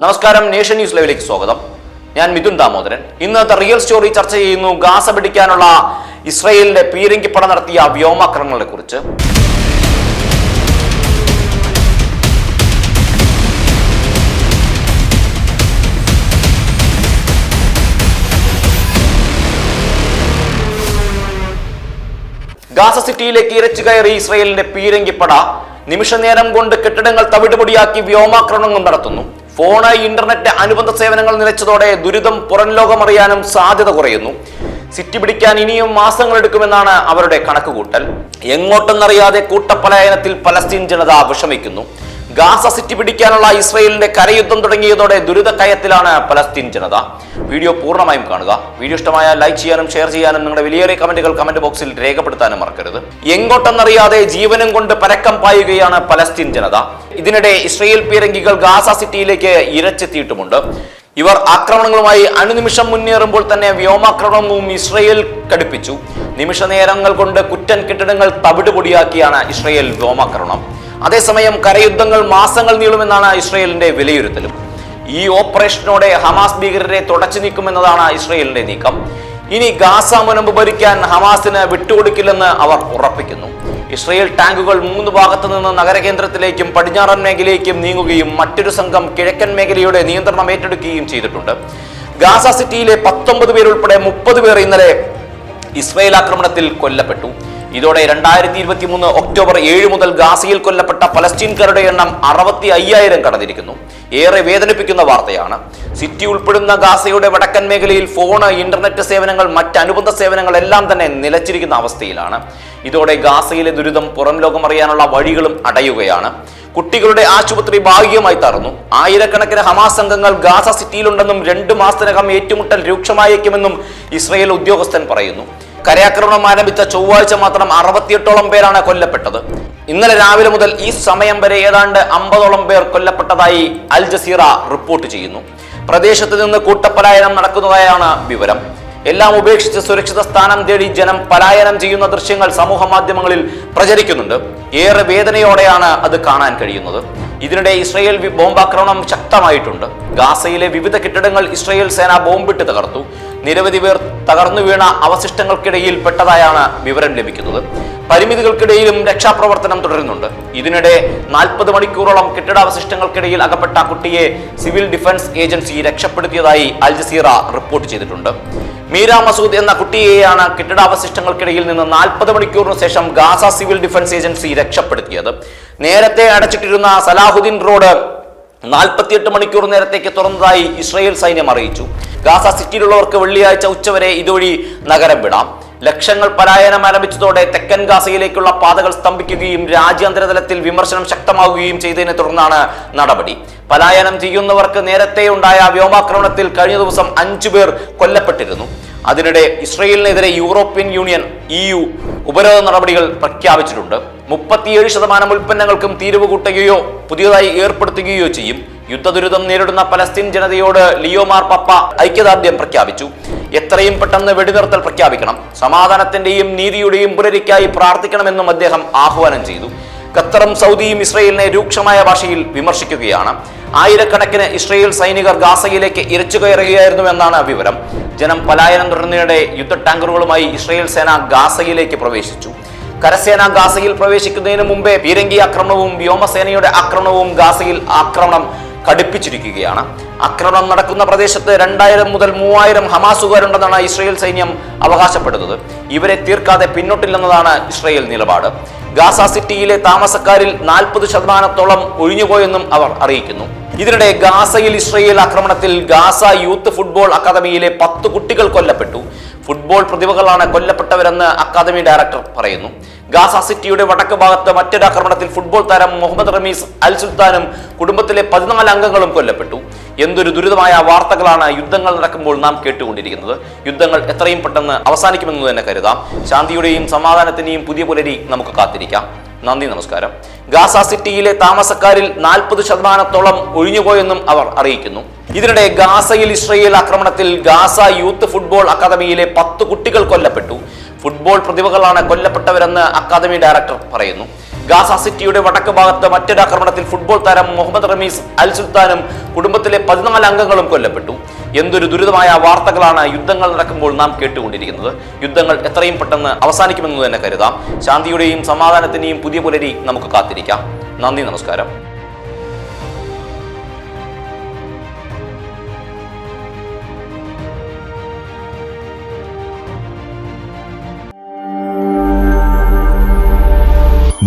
നമസ്കാരം nation news ലൈവിലേക്ക് സ്വാഗതം. ഞാൻ മിഥുൻ ദാമോദരൻ. ഇന്നത്തെ റിയൽ സ്റ്റോറി ചർച്ച ചെയ്യുന്നു. ഗാസ പിടിക്കാനുള്ള ഇസ്രയേലിന്റെ പീരങ്കിപ്പട നടത്തിയ വ്യോമാക്രമണങ്ങളെ കുറിച്ച്. ഗാസ സിറ്റിയിലേക്ക് ഇരച്ചു കയറി ഇസ്രയേലിന്റെ പീരങ്കിപ്പട നിമിഷനേരം കൊണ്ട് കെട്ടിടങ്ങൾ തവിടുപൊടിയാക്കി വ്യോമാക്രമണങ്ങൾ നടത്തുന്നു. ഫോണ് ഇന്റർനെറ്റ് അനുബന്ധ സേവനങ്ങൾ നിലച്ചതോടെ ദുരിതം പുറം ലോകമറിയാനും സാധ്യത കുറയുന്നു. സിറ്റി പിടിക്കാൻ ഇനിയും മാസങ്ങൾ എടുക്കുമെന്നാണ് അവരുടെ കണക്കുകൂട്ടൽ. എങ്ങോട്ടെന്നറിയാതെ കൂട്ടപ്പലായനത്തിൽ പലസ്തീൻ ജനത വിഷമിക്കുന്നു. ഗാസ സിറ്റി പിടിക്കാനുള്ള ഇസ്രയേലിന്റെ കരയുദ്ധം തുടങ്ങിയതോടെ ദുരിതക്കയത്തിലാണ് പലസ്തീൻ ജനത. വീഡിയോ പൂർണമായും കാണുക. വീഡിയോ ഇഷ്ടമായ ലൈക്ക് ചെയ്യാനും ഷെയർ ചെയ്യാനും നിങ്ങളുടെ വിലയേറിയ കമന്റുകൾ കമന്റ് ബോക്സിൽ രേഖപ്പെടുത്താനും മറക്കരുത്. എങ്ങോട്ടെന്നറിയാതെ ജീവനും കൊണ്ട് പരക്കം പായുകയാണ് പലസ്തീൻ ജനത. ഇതിനിടെ ഇസ്രയേൽ പീരങ്കികൾ ഗാസ സിറ്റിയിലേക്ക് ഇരച്ചെത്തിയിട്ടുമുണ്ട്. ഇവർ ആക്രമണങ്ങളുമായി അനുനിമിഷം മുന്നേറുമ്പോൾ തന്നെ വ്യോമാക്രമണവും ഇസ്രയേൽ കടുപ്പിച്ചു. നിമിഷ നേരങ്ങൾ കൊണ്ട് കുറ്റൻ കെട്ടിടങ്ങൾ തവിടുപൊടിയാക്കിയാണ് ഇസ്രയേൽ വ്യോമാക്രമണം. അതേസമയം കരയുദ്ധങ്ങൾ മാസങ്ങൾ നീളുമെന്നാണ് ഇസ്രയേലിന്റെ വിലയിരുത്തലും. ഈ ഓപ്പറേഷനോടെ ഹമാസ് ഭീകരരെ തുടച്ചു നീക്കുമെന്നതാണ് ഇസ്രയേലിന്റെ നീക്കം. ഇനി ഗാസ മുനമ്പ് ഭരിക്കാൻ ഹമാസിന് വിട്ടുകൊടുക്കില്ലെന്ന് അവർ ഉറപ്പിക്കുന്നു. ഇസ്രയേൽ ടാങ്കുകൾ മൂന്ന് ഭാഗത്തു നിന്ന് നഗരകേന്ദ്രത്തിലേക്കും പടിഞ്ഞാറൻ മേഖലയിലേക്കും നീങ്ങുകയും മറ്റൊരു സംഘം കിഴക്കൻ മേഖലയുടെ നിയന്ത്രണം ഏറ്റെടുക്കുകയും ചെയ്തിട്ടുണ്ട്. ഗാസ സിറ്റിയിലെ പത്തൊമ്പത് പേരുൾപ്പെടെ മുപ്പത് പേർ ഇന്നലെ ഇസ്രയേൽ ആക്രമണത്തിൽ കൊല്ലപ്പെട്ടു. ഇതോടെ രണ്ടായിരത്തി ഇരുപത്തി മൂന്ന് ഒക്ടോബർ ഏഴ് മുതൽ ഗാസയിൽ കൊല്ലപ്പെട്ട പലസ്തീൻകാരുടെ എണ്ണം അറുപത്തി അയ്യായിരം കടന്നിരിക്കുന്നു. ഏറെ വേദനിപ്പിക്കുന്ന വാർത്തയാണ്. സിറ്റി ഉൾപ്പെടുന്ന ഗാസയുടെ വടക്കൻ മേഖലയിൽ ഫോണ് ഇന്റർനെറ്റ് സേവനങ്ങൾ മറ്റ് അനുബന്ധ സേവനങ്ങൾ എല്ലാം തന്നെ നിലച്ചിരിക്കുന്ന അവസ്ഥയിലാണ്. ഇതോടെ ഗാസയിലെ ദുരിതം പുറം ലോകം അറിയാനുള്ള വഴികളും അടയുകയാണ്. കുട്ടികളുടെ ആശുപത്രി ഭാഗികമായി തറന്നു ആയിരക്കണക്കിന് ഹമാസ് സംഘങ്ങൾ ഗാസ സിറ്റിയിലുണ്ടെന്നും രണ്ടു മാസത്തിനകം ഏറ്റുമുട്ടൽ രൂക്ഷമായേക്കുമെന്നും ഇസ്രയേൽ ഉദ്യോഗസ്ഥൻ പറയുന്നു. കരയാക്രമണം ആരംഭിച്ച ചൊവ്വാഴ്ച മാത്രം അറുപത്തിയെട്ടോളം പേരാണ് കൊല്ലപ്പെട്ടത്. ഇന്നലെ രാവിലെ മുതൽ ഈ സമയം വരെ ഏതാണ്ട് അമ്പതോളം പേർ കൊല്ലപ്പെട്ടതായി അൽ ജസീറ റിപ്പോർട്ട് ചെയ്യുന്നു. പ്രദേശത്ത് നിന്ന് കൂട്ടപ്പലായനം നടക്കുന്നതായാണ് വിവരം. എല്ലാം ഉപേക്ഷിച്ച് സുരക്ഷിത സ്ഥാനം തേടി ജനം പലായനം ചെയ്യുന്ന ദൃശ്യങ്ങൾ സമൂഹ മാധ്യമങ്ങളിൽ പ്രചരിക്കുന്നുണ്ട്. ഏറെ വേദനയോടെയാണ് അത് കാണാൻ കഴിയുന്നത്. ഇതിനിടെ ഇസ്രയേൽ ബോംബാക്രമണം ശക്തമായിട്ടുണ്ട്. ഗാസയിലെ വിവിധ കെട്ടിടങ്ങൾ ഇസ്രയേൽ സേന ബോംബിട്ട് തകർത്തു. നിരവധി പേർ തകർന്നു വീണ അവശിഷ്ടങ്ങൾക്കിടയിൽ പെട്ടതായാണ് വിവരം ലഭിക്കുന്നത്. പരിമിതികൾക്കിടയിലും രക്ഷാപ്രവർത്തനം തുടരുന്നുണ്ട്. ഇതിനിടെ നാൽപ്പത് മണിക്കൂറോളം കെട്ടിടാവശിഷ്ടങ്ങൾക്കിടയിൽ അകപ്പെട്ട കുട്ടിയെ സിവിൽ ഡിഫൻസ് ഏജൻസി രക്ഷപ്പെടുത്തിയതായി അൽ ജസീറ റിപ്പോർട്ട് ചെയ്തിട്ടുണ്ട്. മീര മസൂദ് എന്ന കുട്ടിയെയാണ് കെട്ടിടാവശിഷ്ടങ്ങൾക്കിടയിൽ നിന്ന് നാൽപ്പത് മണിക്കൂറിന് ശേഷം ഗാസ സിവിൽ ഡിഫൻസ് ഏജൻസി രക്ഷപ്പെടുത്തിയത്. നേരത്തെ അടച്ചിട്ടിരുന്ന സലാഹുദ്ദീൻ റോഡ് നാൽപ്പത്തിയെട്ട് മണിക്കൂർ നേരത്തേക്ക് തുറന്നതായി ഇസ്രായേൽ സൈന്യം അറിയിച്ചു. ഗാസ സിറ്റിയിലുള്ളവർക്ക് വെള്ളിയാഴ്ച ഉച്ചവരെ ഇതുവഴി നഗരം വിടാം. ലക്ഷങ്ങൾ പലായനം ആരംഭിച്ചതോടെ തെക്കൻ ഗാസയിലേക്കുള്ള പാതകൾ സ്തംഭിക്കുകയും രാജ്യാന്തര തലത്തിൽ വിമർശനം ശക്തമാവുകയും ചെയ്തതിനെ തുടർന്നാണ് നടപടി. പലായനം ചെയ്യുന്നവർക്ക് നേരത്തെ ഉണ്ടായ വ്യോമാക്രമണത്തിൽ കഴിഞ്ഞ ദിവസം അഞ്ചു പേർ കൊല്ലപ്പെട്ടിരുന്നു. അതിനിടെ ഇസ്രയേലിനെതിരെ യൂറോപ്യൻ യൂണിയൻ ഇ യു ഉപരോധ നടപടികൾ പ്രഖ്യാപിച്ചിട്ടുണ്ട്. മുപ്പത്തിയേഴ് ശതമാനം ഉൽപ്പന്നങ്ങൾക്കും തീരുവ കൂട്ടുകയോ പുതിയതായി ഏർപ്പെടുത്തുകയോ ചെയ്യും. യുദ്ധദുരിതം നേരിടുന്ന പലസ്തീൻ ജനതയോട് ലിയോ പപ്പ ഐക്യദാർഢ്യം പ്രഖ്യാപിച്ചു. എത്രയും പെട്ടെന്ന് വെടിനിർത്തൽ പ്രഖ്യാപിക്കണം. സമാധാനത്തിന്റെയും നീതിയുടെയും പുലരിക്കായി പ്രാർത്ഥിക്കണമെന്നും അദ്ദേഹം ആഹ്വാനം ചെയ്തു. ഖത്തറും സൗദിയും ഇസ്രയേലിനെ രൂക്ഷമായ ഭാഷയിൽ വിമർശിക്കുകയാണ്. ആയിരക്കണക്കിന് ഇസ്രയേൽ സൈനികർ ഗാസയിലേക്ക് ഇരച്ചു കയറുകയായിരുന്നു എന്നാണ് വിവരം. ജനം പലായനം തുടരുന്നതിനിടെ യുദ്ധ ടാങ്കറുകളുമായി ഇസ്രയേൽ സേന ഗാസയിലേക്ക് പ്രവേശിച്ചു. കരസേന ഗാസയിൽ പ്രവേശിക്കുന്നതിന് മുമ്പേ പീരങ്കി ആക്രമണവും വ്യോമസേനയുടെ ആക്രമണവും ഗാസയിൽ ആക്രമണം കടുപ്പിച്ചിരിക്കുകയാണ്. ആക്രമണം നടക്കുന്ന പ്രദേശത്ത് രണ്ടായിരം മുതൽ മൂവായിരം ഹമാസുകാരുണ്ടെന്നാണ് ഇസ്രയേൽ സൈന്യം അവകാശപ്പെടുന്നത്. ഇവരെ തീർക്കാതെ പിന്നോട്ടില്ലെന്നതാണ് ഇസ്രയേൽ നിലപാട്. ഗാസ സിറ്റിയിലെ താമസക്കാരിൽ നാൽപ്പത് ശതമാനത്തോളം ഒഴിഞ്ഞുപോയെന്നും അവർ അറിയിക്കുന്നു. ഇതിനിടെ ഗാസയിൽ ഇസ്രയേൽ ആക്രമണത്തിൽ ഗാസ യൂത്ത് ഫുട്ബോൾ അക്കാദമിയിലെ പത്ത് കുട്ടികൾ കൊല്ലപ്പെട്ടു. ഫുട്ബോൾ പ്രതിഭകളാണ് കൊല്ലപ്പെട്ടവരെന്ന് അക്കാദമി ഡയറക്ടർ പറയുന്നു. ഗാസ സിറ്റിയുടെ വടക്ക് ഭാഗത്ത് മറ്റൊരു ആക്രമണത്തിൽ ഫുട്ബോൾ താരം മുഹമ്മദ് റമീസ് അൽ സുൽത്താനും കുടുംബത്തിലെ പതിനാല് അംഗങ്ങളും കൊല്ലപ്പെട്ടു. എന്തൊരു ദുരിതമായ വാർത്തകളാണ് യുദ്ധങ്ങൾ നടക്കുമ്പോൾ നാം കേട്ടുകൊണ്ടിരിക്കുന്നത്. യുദ്ധങ്ങൾ എത്രയും പെട്ടെന്ന് അവസാനിക്കുമെന്ന് തന്നെ കരുതാം. ശാന്തിയുടെയും സമാധാനത്തിന്റെയും പുതിയ പുലരി നമുക്ക് കാത്തിരിക്കാം. നന്ദി നമസ്കാരം. ഗാസ സിറ്റിയിലെ താമസക്കാരിൽ നാൽപ്പത് ശതമാനത്തോളം ഒഴിഞ്ഞുപോയെന്നും അവർ അറിയിക്കുന്നു. ഇതിനിടെ ഗാസയിൽ ഇസ്രയേൽ ആക്രമണത്തിൽ ഗാസ യൂത്ത് ഫുട്ബോൾ അക്കാദമിയിലെ പത്ത് കുട്ടികൾ കൊല്ലപ്പെട്ടു. ഫുട്ബോൾ പ്രതിഭകളാണ് കൊല്ലപ്പെട്ടവരെന്ന് അക്കാദമി ഡയറക്ടർ പറയുന്നു. ഗാസ സിറ്റിയുടെ വടക്ക് ഭാഗത്ത് മറ്റൊരു ആക്രമണത്തിൽ ഫുട്ബോൾ താരം മുഹമ്മദ് റമീസ് അൽ സുൽത്താനും കുടുംബത്തിലെ പതിനാല് അംഗങ്ങളും കൊല്ലപ്പെട്ടു. എന്തൊരു ദുരിതമായ വാർത്തകളാണ് യുദ്ധങ്ങൾ നടക്കുമ്പോൾ നാം കേട്ടുകൊണ്ടിരിക്കുന്നത്. യുദ്ധങ്ങൾ എത്രയും പെട്ടെന്ന് അവസാനിക്കുമെന്ന് തന്നെ കരുതാം. ശാന്തിയുടെയും സമാധാനത്തിന്റെയും പുതിയ പുലരി നമുക്ക് കാത്തിരിക്കാം. നന്ദി നമസ്കാരം.